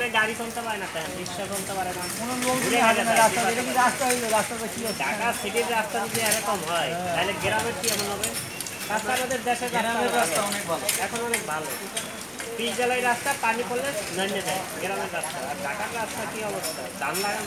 রিক্সা চলতে পারে না। কোনো চলতে পারে না ঢাকা সিটির রাস্তা যদি এরকম হয় তাহলে গ্রামের কি এমন হবে? রাস্তা আমাদের দেশের রাস্তা অনেক ভালো। এখন অনেক ভালো। পিস জ্বালাই রাস্তা পানি পড়লে নন্যে যায় গ্রামের রাস্তা। আর ঢাকার রাস্তা কি অবস্থা? ধান লাগান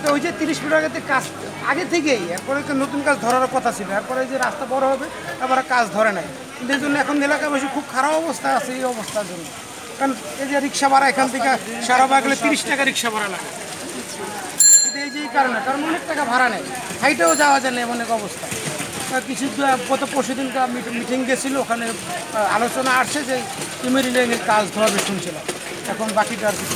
এটা ওই যে তিরিশ মিটার আগে কাজ, আগে থেকেই, এরপরে নতুন কাজ ধরার কথা ছিল। এরপরে যে রাস্তা বড় হবে তারপরে কাজ ধরে নাই। কিন্তু এই জন্য এখন এলাকাবাসী খুব খারাপ অবস্থা আছে এই অবস্থার জন্য। কারণ এই যে রিক্সা ভাড়া, এখান থেকে সারা গেলে তিরিশ টাকা রিক্সা ভাড়া লাগে। কিন্তু এই যে এই কারণে, কারণ অনেক টাকা ভাড়া নেই। হাইটেও যাওয়া যায় না এমন এক অবস্থা। কিছু গত পরশু দিনকার মিটিং গেছিল, ওখানে আলোচনা আসছে যে ইমেরি লাইনের কাজ ধরবে শুনছিলাম। এখন বাকিটা আর কিছু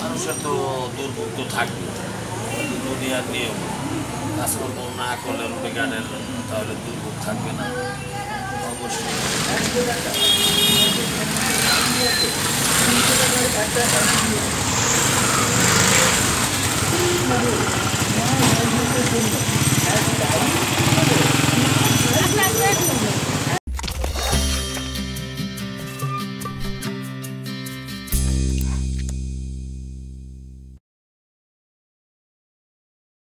মানুষের তো দুর্ভোগ তো থাকবে দুনিয়ার নিয়ম। কাজকর্ম না করলে গানের তাহলে দুর্ভোগ থাকবে না। অবশ্যই।